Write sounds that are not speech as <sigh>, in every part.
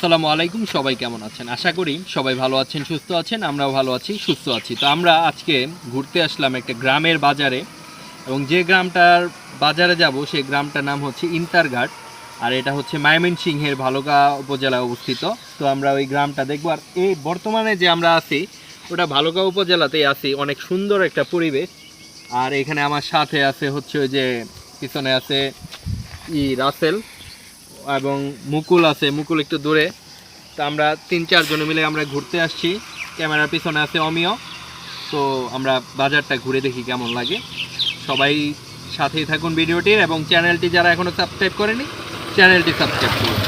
আসসালামু আলাইকুম, সবাই কেমন আছেন? আশা করি সবাই ভালো আছেন, সুস্থ আছেন, আমরাও ভালো আছি, সুস্থ আছি। তো আমরা আজকে ঘুরতে আসলাম একটা গ্রামের বাজারে এবং যে গ্রামটার বাজারে যাব, সেই গ্রামটার নাম হচ্ছে ইন্তারঘাট আর এটা হচ্ছে ময়মনসিংহের ভালুকা উপজেলায় অবস্থিত। তো আমরা ওই গ্রামটা দেখব আর এই বর্তমানে যে আমরা আছি, ওটা ভালুকা উপজেলাতেই আছি, অনেক সুন্দর একটা পরিবেশ। আর এখানে আমার সাথে আছে হচ্ছে ওই যে, পিছনে আছে ই রাসেল। এবং মুকুল আছে, মুকুল একটু দূরে। তো আমরা তিন চারজনে মিলে আমরা ঘুরতে আসছি। ক্যামেরার পিছনে আছে অমিয়। তো আমরা বাজারটা ঘুরে দেখি কেমন লাগে। সবাই সাথেই থাকুন ভিডিওটির এবং চ্যানেলটি যারা এখনও সাবস্ক্রাইব করেনি, চ্যানেলটি সাবস্ক্রাইব করুন।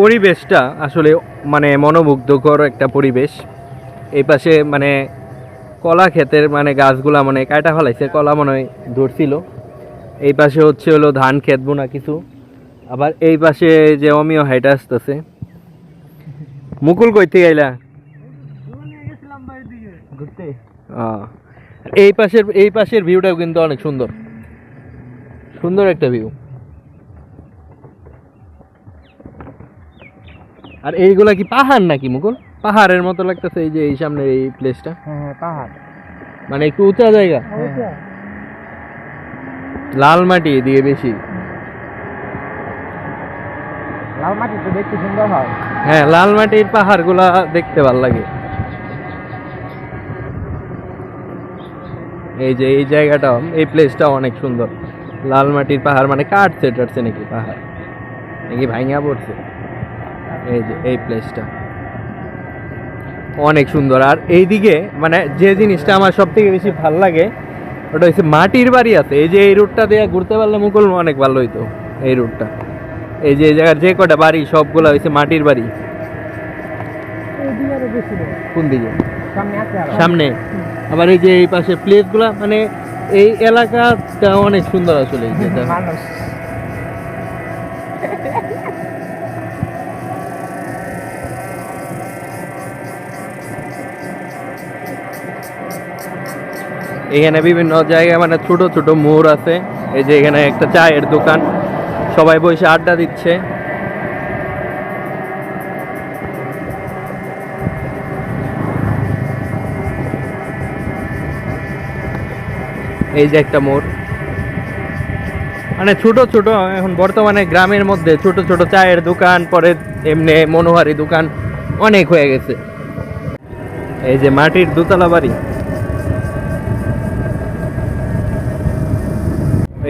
পরিবেশটা আসলে মানে মনোমুগ্ধকর একটা পরিবেশ। এই পাশে মানে কলা ক্ষেতের মানে গাছগুলা মানে কাটা ফেলাইছে, কলা মনে হয় ধরছিল। এই পাশে হচ্ছে হলো ধান ক্ষেত বোনা কিছু। আবার এই পাশে যে অমিয় হাইটা আসতেছে। মুকুল কইতে গাইলা এই পাশের এই পাশের ভিউটাও কিন্তু অনেক সুন্দর। সুন্দর একটা ভিউ। আর এইগুলা কি পাহাড় নাকি মুকুল? পাহাড়ের মতো লাগতেছে এই যে এই সামনের এই প্লেসটা হ্যাঁ হ্যাঁ পাহাড়। মানে একটু উঁচা জায়গা। লাল মাটি দিয়ে বেশি। লাল মাটি তো দেখতে সুন্দর হয়। হ্যাঁ লাল মাটির পাহাড়গুলা দেখতে ভালো লাগে। এই যে, এই জায়গাটাও এই প্লেসটাও অনেক সুন্দর। লাল মাটির পাহাড় মানে কাটছে টাটছে নাকি পাহাড়? নাকি ভাঙা পড়ছে? এই যে, এই প্লেসটা অনেক সুন্দর। আর এইদিকে মানে যে জিনিসটা আমার সব থেকে বেশি ভালো লাগে, ওটা হচ্ছে মাটির বাড়ি আছে। এই যে এই রুটটা দিয়ে ঘুরতে পারলে মুকুল অনেক ভালো হইতো, এই রুটটা এই যে জায়গার যে কটা বাড়ি, সবগুলো হচ্ছে মাটির বাড়ি। কোন দিকে? সামনে। আবার এই যে এই পাশে প্লেসগুলো মানে এই এলাকাটা অনেক সুন্দর আসলে এখানে বিভিন্ন জায়গায় মানে ছোট ছোট মোড় আছে। এই যে এখানে একটা চায়ের দোকান। সবাই বসে আড্ডা দিচ্ছে। এই যে একটা মোড়। মানে ছোট ছোট, এখন বর্তমানে গ্রামের মধ্যে ছোট ছোট চায়ের দোকান পরে এমনি মনোহারি দোকান অনেক হয়ে গেছে। এই যে মাটির দোতলা বাড়ি।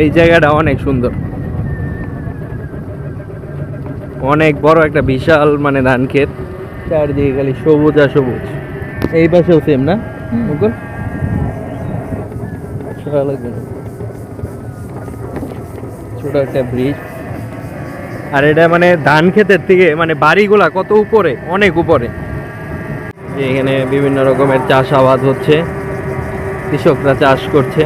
এই জায়গাটা অনেক সুন্দর। অনেক বড় একটা বিশাল মানে ধান ক্ষেত। চারদিকে খালি সবুজ আর সবুজ। এই পাশেও সেম না? মুকুল। ছোট একটা ব্রিজ আর এটা মানে ধান ক্ষেতের থেকে মানে বাড়িগুলা কত উপরে? অনেক উপরে। এখানে বিভিন্ন রকমের চাষাবাদ হচ্ছে। কৃষকরা চাষ করছে।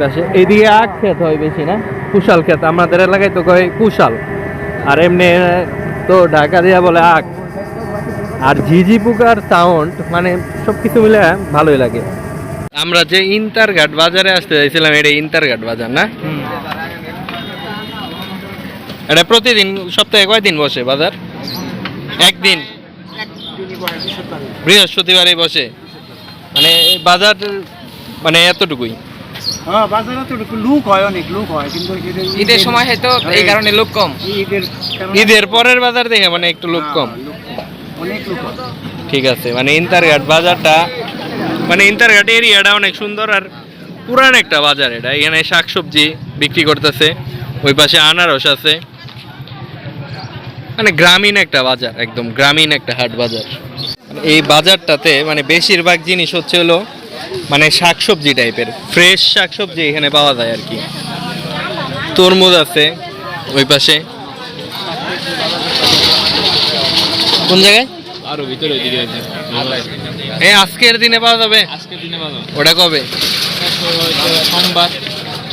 পাশে এইদিকে আখ ক্ষেত হয় বেশি না কুশাল ক্ষেত আমাদের এলাকায় তো কয় কুশাল। আর এমনি তো ঢাকা দিয়া বলে আখ। আর ঝিঝি পোকার সাউন্ড মানে সব কিছু মিলে ভালোই লাগে। আমরা যে ইন্টারঘাট বাজারে আসতে চাইছিলাম এটা ইন্টারঘাট বাজার না? এটা প্রতিদিন সপ্তাহে কয়দিন বসে বাজার? একদিন? বৃহস্পতিবারে বসে। মানে এই বাজার মানে এতটুকুই। হ্যাঁ বাজারে তো লুক হয় অনেক লুক হয় কিন্তু ঈদের সময় হয়তো এই কারণে লোক কম। ঈদের ঈদের পরের বাজার দেখে মানে একটু লোক কম। হ্যাঁ, কম। অনেক লোক ঠিক আছে মানে ইন্টারঘাট বাজারটা মানে ইন্টারঘাট এরিয়াটা অনেক সুন্দর আর পুরান একটা বাজার এটা। এখানে শাকসবজি বিক্রি করতেছে ওই পাশে আনারস আছে। মানে গ্রামীণ একটা বাজার একদম গ্রামীণ একটা হাট বাজার। এই বাজারটাতে মানে বেশিরভাগ জিনিস হচ্ছে হলো মানে শাকসবজি টাইপের ফ্রেশ শাকসবজি এখানে পাওয়া যায় আর কি। তরমুজ আছে ওই পাশে। কোন জায়গায়? আরও ভিতরে এই আজকের দিনে পাওয়া যাবে? আজকের দিনে বাজার ওটা কবে? সোমবার।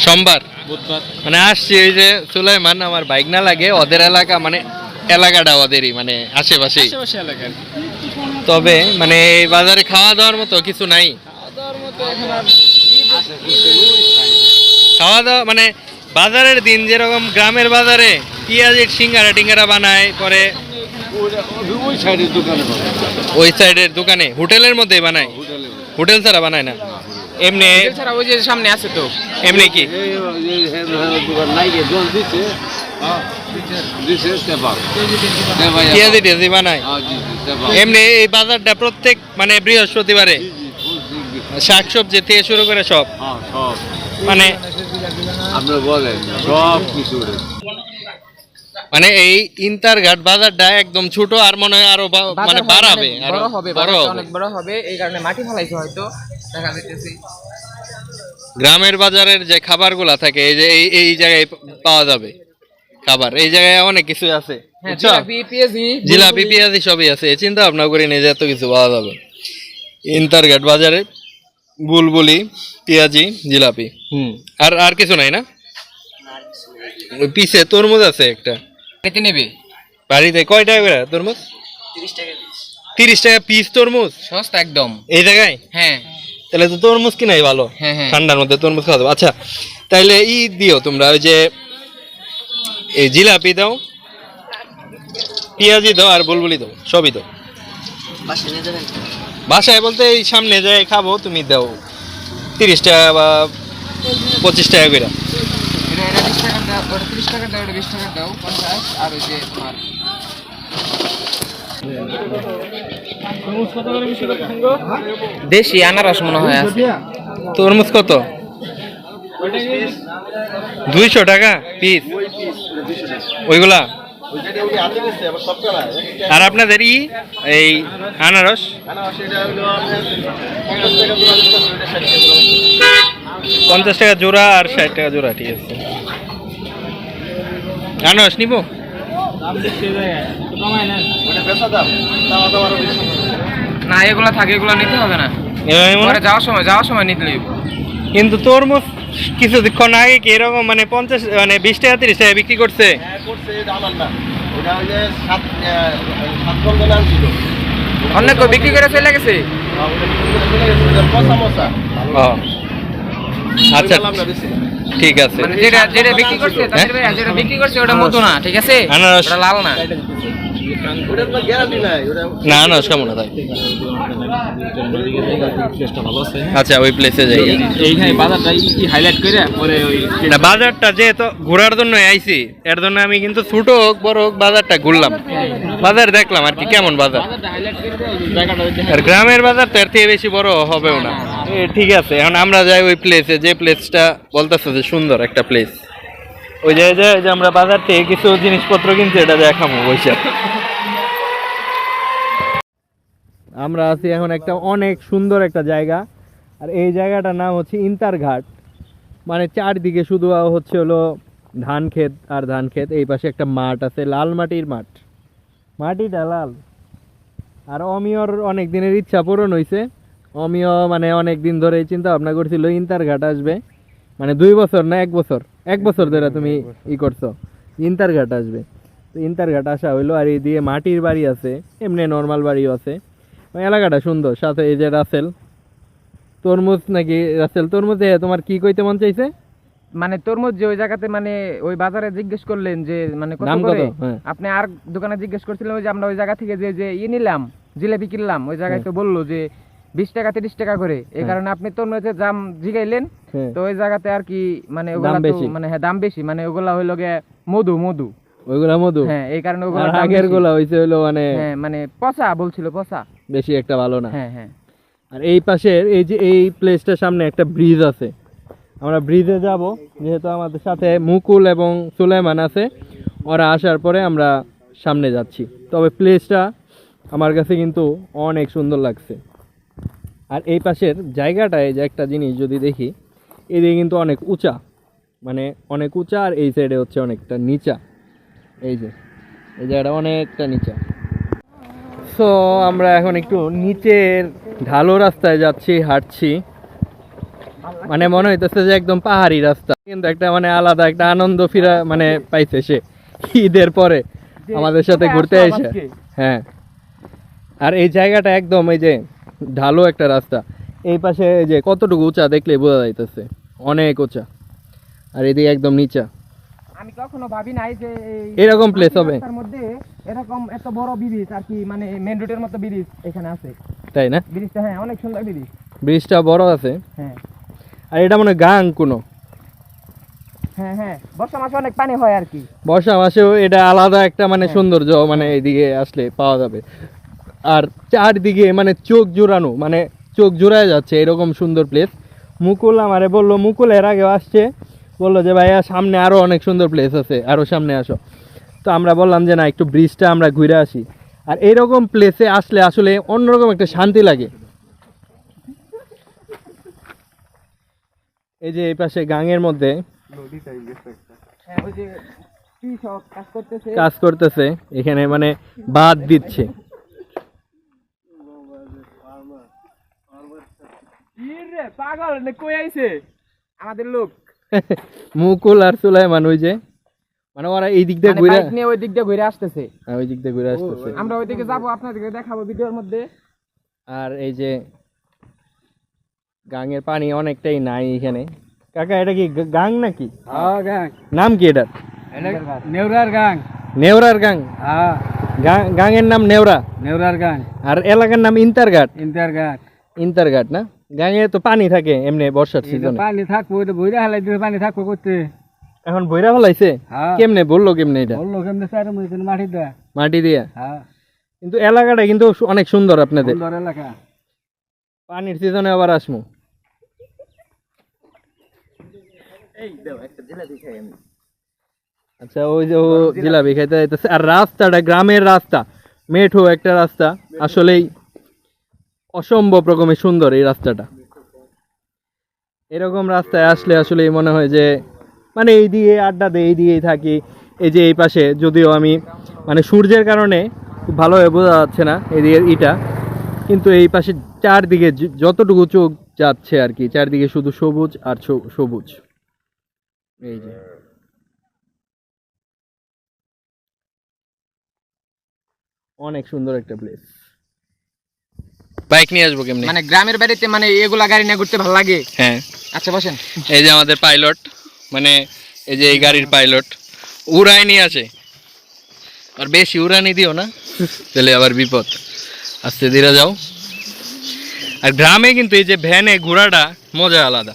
সোমবার? বুধবার। মানে আসছি ওই যে সুলাইমান আমার বাইক না লাগে ওদের এলাকা মানে এলাকাটা ওদেরই মানে আশেপাশেই। তবে মানে বাজারে খাওয়া দাওয়ার মতো কিছু নাই। খাওয়া দাওয়া মানে বাজারের দিন যেরকম গ্রামের বাজারে পেঁয়াজের সিঙ্গারা টিঙ্গারা বানায় পরে ওই সাইডের দোকানে ওই সাইডের দোকানে হোটেলের মধ্যে বানায়? হোটেল ছাড়া বানায় না? এমনি এছাড়া ওই যে সামনে আছে তো। এমনি কি? এমনি এই বাজারটা প্রত্যেক মানে বৃহস্পতিবারে? শাকসবজি থেকে শুরু করে সব। সব। মানে আমরা বলেন সব কিছু মানে এই ইন্টার ঘাট বাজারটা একদম ছোট আর মনে হয় আরও বা- মানে বাড়াবে আরও হবে বড় অনেক বড় হবে এই কারণে মাটি ফেলাইছে হয়তো দেখা যাইতেছে। গ্রামের বাজারের যে খাবারগুলা থাকে এই যে এই এই জায়গায় পাওয়া যাবে খাবার। এই জায়গায় অনেক কিছু আছে হ্যাঁ বুঝছ? জিলাপি পেঁয়াজি সবই আছে। এই চিন্তা ভাবনা করি নিয়ে যে এত কিছু পাওয়া যাবে। ইন্টারঘাট বাজারে বুলবুলি পেঁয়াজি জিলাপি। হুম। আর আর কিছু নাই না? ওই পিছে তরমুজ আছে একটা। খেতে নেবে? বাড়িতে কয় টাকা করে তরমুজ? তিরিশ টাকা পিস তরমুজ? সস্তা একদম। এই জায়গায়? হ্যাঁ। তাহলে তো তরমুজ কিনাই ভালো। হ্যাঁ হ্যাঁ। ঠান্ডার মধ্যে তরমুজ খাওয়া যাবে। আচ্ছা তাইলে ই দিও তোমরা ওই যে এই জিলাপি দাও পেঁয়াজি দাও আর বুলবুলি দাও সবই দাও। বাসায় বলতে এই সামনে যাই খাব তুমি দাও। তিরিশ টাকা বা পঁচিশ টাকা করে। যে দেশি আনারস মনে হয় আছে। তরমুজ কত? দুইশো টাকা পিস ওইগুলা? আর আপনাদের ই এই আনারস? পঞ্চাশ টাকা জোড়া আর ষাট টাকা জোড়া ঠিক আছে। আনারস নিব? না এগুলা থাকে এগুলা নিতে হবে না। যাওয়ার সময় যাওয়ার সময় নিতে কিন্তু তরমুজ কিছুক্ষণ আগে কি এরকম মানে পঞ্চাশ মানে বিশ টাকা তিরিশ টাকা বিক্রি করছে? অন্য কেউ বিক্রি করে চলে গেছে। আচ্ছা। ঠিক আছে। মানে যেটা যেটা বিক্রি করছে যেটা বিক্রি করছে ওটা মতো না ঠিক আছে? ওটা লাল না। না না কেমন তাই। আচ্ছা ওই প্লেসে যাই। এইখানে বাজারটা হাইলাইট করে? পরে ওই না বাজারটা ঘোরার জন্য আইছি এর জন্য আমি কিন্তু ছোট হোক বড় হোক বাজারটা ঘুরলাম। বাজার দেখলাম আর কি কেমন বাজার? আর গ্রামের বাজার তো এর থেকে বেশি বড় হবেও না। ঠিক আছে এখন আমরা যাই ওই প্লেসে যে প্লেসটা বলতেছে যে সুন্দর একটা প্লেস ওই যে যে আমরা বাজার থেকে কিছু জিনিসপত্র কিনছি, এটা দেখাবো বৈশাখ আমরা আছি এখন একটা অনেক সুন্দর একটা জায়গা, আর এই জায়গাটার নাম হচ্ছে ইন্টারঘাট মানে চারদিকে শুধু হচ্ছে হলো ধান ক্ষেত আর ধান ক্ষেত, এই পাশে একটা মাঠ আছে, লাল মাটির মাঠ। মাটিটা লাল। আর অমিয়র অনেক দিনের ইচ্ছা পূরণ হয়েছে অমিয় মানে অনেক দিন ধরে চিন্তা ভাবনা করছিল ইন্টারঘাট আসবে। মানে দুই বছর না, এক বছর? এক বছর ধরে তুমি ই করছ ইন্টারঘাট আসবে। তো ইন্টারঘাট আসা হইল আর এই দিয়ে মাটির বাড়ি আছে এমনি নর্মাল বাড়িও আছে। এলাকাটা সুন্দর সাথে এই যে রাসেল। তরমুজ নাকি রাসেল? তরমুজে তোমার কি কইতে মন চাইছে? মানে তরমুজ যে ওই জায়গাতে মানে ওই বাজারে জিজ্ঞেস করলেন যে মানে কত করে? হ্যাঁ। আপনি আর দোকানে জিজ্ঞেস করছিলেন ওই যে আমরা ওই জায়গা থেকে যে যে ই নিলাম জিলাপি কিনলাম ওই জায়গায় তো বলল যে বিশ টাকা তিরিশ টাকা করে। এই হ্যাঁ। কারণে আপনি তরমুজের দাম জিগাইলেন হ্যাঁ। তো ওই জায়গাতে আর কি মানে ওগুলা মানে হ্যাঁ দাম বেশি। মানে ওগুলা হইল গে মধু মধু। ওইগুলা মধু? হ্যাঁ এই কারণে ওগুলা আগেরগুলা হইছে হলো মানে হ্যাঁ মানে পচা বলছিল পচা। বেশি একটা ভালো না। হ্যাঁ হ্যাঁ। আর এই পাশের এই যে এই প্লেসটার সামনে একটা ব্রিজ আছে। আমরা ব্রিজে যাব যেহেতু আমাদের সাথে মুকুল এবং সুলাইমান আছে ওরা আসার পরে আমরা সামনে যাচ্ছি। তবে প্লেসটা আমার কাছে কিন্তু অনেক সুন্দর লাগছে। আর এই পাশের জায়গাটায় যে একটা জিনিস যদি দেখি এদিকে কিন্তু অনেক উঁচা। মানে অনেক উঁচা আর এই সাইডে হচ্ছে অনেকটা নিচা। এই যে এই জায়গাটা অনেকটা নিচা। সো আমরা এখন একটু নিচের ঢালো রাস্তায় যাচ্ছি হাঁটছি। মানে মনে হইতেছে যে একদম পাহাড়ি রাস্তা। কিন্তু একটা মানে আলাদা একটা আনন্দ ফিরা মানে পাইছে সে ঈদের পরে। আমাদের সাথে ঘুরতে এসে। হ্যাঁ। আর এই জায়গাটা একদম এই যে ঢালো একটা রাস্তা। এই পাশে যে কতটুকু উঁচা দেখলে বোঝা যাইতেছে। অনেক উঁচা। আর এদিকে একদম নিচা। আমি কখনো ভাবি নাই যে এরকম place হবে। রাস্তার মধ্যে এরকম এত বড় ব্রিজ আর কি মানে মেন রোডের মতো ব্রিজ এখানে আছে। তাই না? ব্রিজটা হ্যাঁ অনেক সুন্দর ব্রিজ। ব্রিজটা বড় আছে। হ্যাঁ। আর এটা মনে গাং কোনো। হ্যাঁ হ্যাঁ। বর্ষা মাসে অনেক পানি হয় আর কি। বর্ষা মাসেও এটা আলাদা একটা মানে সৌন্দর্য মানে এইদিকে আসলে পাওয়া যাবে। আর চারদিকে মানে চোখ জোড়ানো মানে চোখ জোড়ায় যাচ্ছে এরকম সুন্দর প্লেস মুকুল আমারে বলল মুকুল এর আগেও আসছে। বলল যে ভাইয়া সামনে আরও অনেক সুন্দর প্লেস আছে আরও সামনে আসো। তো আমরা বললাম যে না একটু ব্রিজটা আমরা ঘুরে আসি। আর এরকম প্লেসে আসলে আসলে অন্যরকম একটা শান্তি লাগে। এই যে এই পাশে গাঙের মধ্যে হ্যাঁ কাজ করতেছে এখানে মানে বাদ দিচ্ছে। রে পাগল না কই আইছে? আমাদের লোক। <laughs> মুকুল আর সুলাইমান ওই যে মানে ওরা এই দিক দিয়ে মানে ঘুরে নিয়ে ওই দিক দিয়ে ঘুরে আসতেছে। হ্যাঁ, ওই দিক দিয়ে ঘুরে আসতেছে। আমরা ওইদিকে যাব আপনাদেরকে দেখাবো ভিডিওর মধ্যে। আর এই যে গাঙের পানি অনেকটাই নাই এখানে। কাকা এটা কি গা- নাকি? হ্যাঁ গাং। নাম কি এটার? নেওরার গাং। নেওরার গাং। হ্যাঁ। গাঙের নাম নেওরা। নেওরার গাং। আর এলাকার নাম ইন্তারঘাট। ইন্টার গাং ইন্তারঘাট না? গাঙে তো পানি থাকে এমনি বর্ষার সিজনে পানি থাকব বইরা হালাই দিলে পানি থাকব করতে। এখন বইরা ফেলাইছে? হ্যাঁ। কেমনে বলল কেমনে এটা? বলল কেমনে চার মুই মাটি দেয়া। মাটি দিয়া? হ্যাঁ। কিন্তু এলাকাটা কিন্তু অনেক সুন্দর আপনাদের। সুন্দর এলাকা। পানির সিজনে আবার আসমু। আচ্ছা ওই যে ও জিলাপি। খাইতে আর রাস্তাটা গ্রামের রাস্তা। মেঠো একটা রাস্তা। আসলেই অসম্ভব রকমের সুন্দর এই রাস্তাটা। এরকম রাস্তায় আসলে আসলে মনে হয় যে মানে এই দিয়ে আড্ডা দেই, এই দিয়েই থাকি। এই যে এই পাশে, যদিও আমি মানে সূর্যের কারণে খুব ভালোভাবে বোঝা যাচ্ছে না এদিকে ইটা, কিন্তু এই পাশে চারদিকে যতটুকু চোখ যাচ্ছে আর কি, চারদিকে শুধু সবুজ আর সবুজ। এই যে। অনেক সুন্দর একটা প্লেস বাইক নিয়ে আসব কেমনি? মানে গ্রামের বাড়িতে মানে এগুলা গাড়ি নিয়ে ঘুরতে ভালো লাগে? হ্যাঁ। আচ্ছা বসেন। এই যে আমাদের পাইলট মানে এই যে এই গাড়ির পাইলট উড়াই নিয়ে আসে আর বেশি উড়ানি দিও না তাহলে আবার বিপদ। আস্তে ধীরে যাও। আর গ্রামে কিন্তু এই যে ভ্যানে ঘোরাটা মজা আলাদা।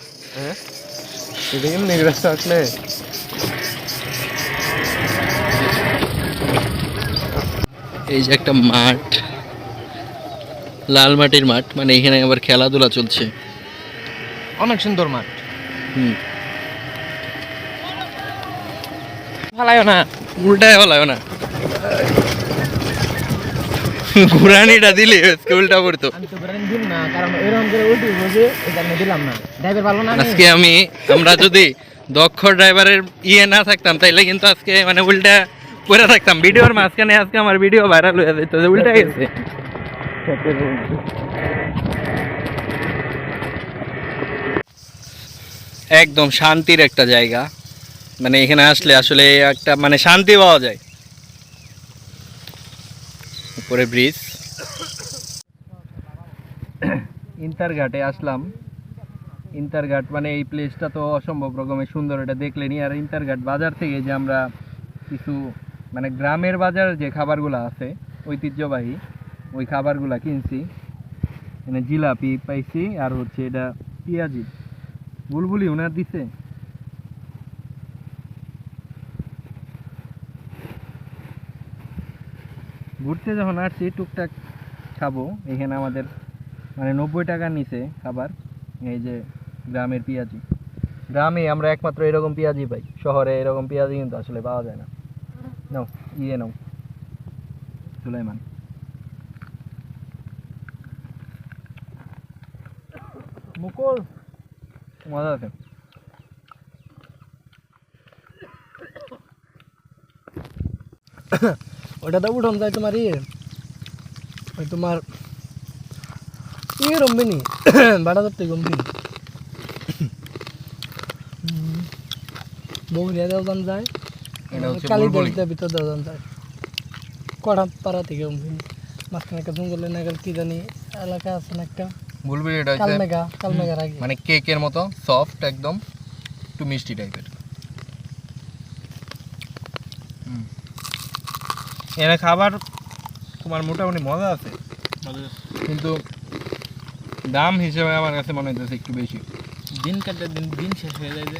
এই যে একটা মাঠ। লাল মাটির মাঠ মানে এখানে আবার খেলাধুলা চলছে। অনেক সুন্দর মাঠ। হুম। ভালো না। উল্টায় হলায় না। ঘুরানিটা দিলে উল্টা পড়তো। আমি আজকে আমরা যদি দক্ষ ড্রাইভারের ইয়ে না থাকতাম তাইলে কিন্তু আজকে মানে উল্টা পড়ে থাকতাম। ভিডিওর মাঝখানে আজকে আমার ভিডিও ভাইরাল হয়ে যেত উল্টা গেছে। একদম শান্তির একটা জায়গা। মানে এখানে আসলে আসলে একটা মানে শান্তি পাওয়া যায়। উপরে ব্রিজ। ইন্টারঘাটে আসলাম। ইন্টারঘাট মানে এই প্লেসটা তো অসম্ভব রকমের সুন্দর, এটা দেখলেনি আর ইন্টারঘাট বাজার থেকে যে আমরা কিছু মানে গ্রামের বাজার যে খাবারগুলো আছে, ঐতিহ্যবাহী ওই খাবারগুলো কিনছি। এখানে জিলাপি পাইছি আর হচ্ছে এটা পেঁয়াজি। বুলবুলি ওনার দিছে। ঘুরতে যখন আসছি, টুকটাক খাব। এখানে আমাদের মানে নব্বই টাকা নিছে খাবার, এই যে গ্রামের পেঁয়াজি। গ্রামে আমরা একমাত্র এরকম পেঁয়াজি পাই। শহরে এরকম পেঁয়াজি কিন্তু আসলে পাওয়া যায় না। নাও ইয়ে নাও। সুলাইমান। মুকুল মজা আছে ওটা তো উঠন যায় তোমার ইয়ে ওই তোমার ইয়ে রম্বিনি বাড়া ধরতে গম্ভীর বগুড়িয়া দেওয়ান যায় কালী। দেবতার ভিতর দেওয়ান যায়। কড়া পাড়া থেকে গম্ভীর মাঝখানে একটা জঙ্গলে নাগাল কি জানি এলাকা আছে না একটা। বুলবুলি এটা কালমেঘা কালমেঘার আগে। মানে কেকের মতো সফট একদম একটু মিষ্টি টাইপের এখানে খাবার তোমার মোটামুটি মজা আছে? কিন্তু দাম হিসেবে আমার কাছে মনে হচ্ছে একটু বেশি। দিন কাটে দিন দিন শেষ হয়ে যায় যে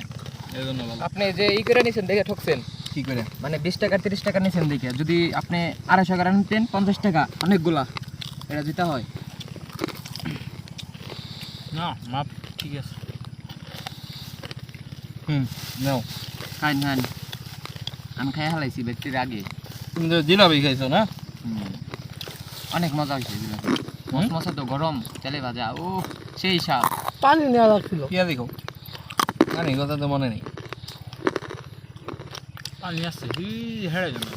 এর জন্য ভালো। আপনি যে ই করে নিছেন দেখে ঠকছেন? কি করে? মানে বিশ টাকা তিরিশ টাকা নিছেন দেখে। যদি আপনি আড়াইশো টাকা নিতেন পঞ্চাশ টাকা অনেকগুলা। এটা দিতে হয়। না মাপ ঠিক আছে। হুম নাও। খাই খান আমি খাই হালাইছি ব্যক্তির আগে। তুমি তো জিলাপি খাইছো না? অনেক মজা হয়েছে জিলাপি। মশমশা তো গরম তেলে ভাজা ও সেই স্বাদ। পানি নেওয়া লাগছিল। কি দেখো? জানি কথা তো মনে নেই। পানি আসছে হি হেড়ে যাবে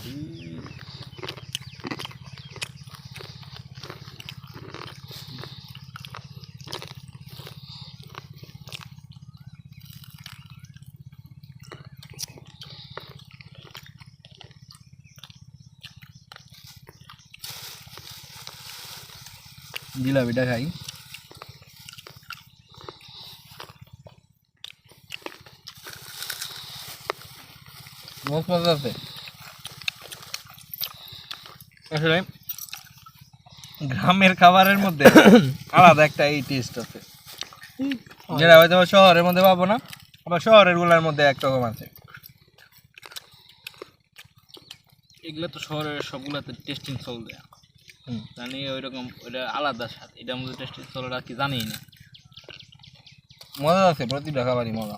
জিলাপিটা খাই। মস্ত মজা আছে। আসলে গ্রামের খাবারের মধ্যে <coughs> আলাদা একটা এই টেস্ট আছে। যেটা হয়তো শহরের মধ্যে পাবো না আবার শহরেরগুলার মধ্যে একরকম আছে। এগুলো তো শহরের সবগুলাতে টেস্টিং সল দেয় জানি ওইরকম ওইটা আলাদা স্বাদ। এটার মধ্যে টেস্টিং সলটা কি জানি না। মজা আছে প্রতিটা খাবারই মজা।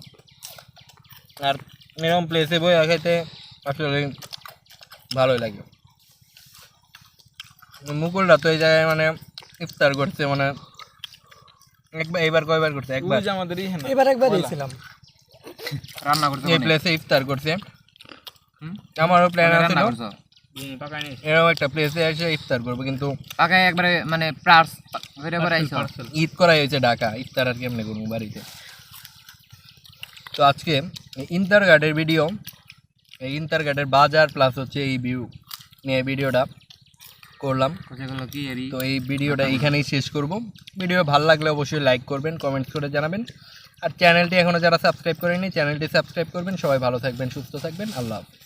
আর এরকম প্লেসে বই খাইতে আসলে ভালোই লাগে। মুকুলরা তো এই জায়গায় মানে ইফতার করছে মানে একবার এইবার কয়বার করছে? একবার। যে আমাদের এবার একবার দিয়েছিলাম রান্না করতে এই প্লেসে ইফতার করছে। আমারও প্ল্যান রান্না এরকম একটা প্লেসে এসে ইফতার করব কিন্তু পাকায় একবারে মানে প্রার্স করে করে ঈদ করাই হয়েছে ঢাকা ইফতার আর কেমনে করব বাড়িতে? তো আজকে ইন্টার গার্ডের ভিডিও এই ইন্টার গার্ডের বাজার প্লাস হচ্ছে এই ভিউ নিয়ে ভিডিওটা করলাম। এরি তো এই ভিডিওটা এইখানেই শেষ করব। ভিডিও ভালো লাগলে অবশ্যই লাইক করবেন কমেন্টস করে জানাবেন। আর চ্যানেলটি এখনও যারা সাবস্ক্রাইব করেনি চ্যানেলটি সাবস্ক্রাইব করবেন। সবাই ভালো থাকবেন সুস্থ থাকবেন। আল্লাহ হাফেজ।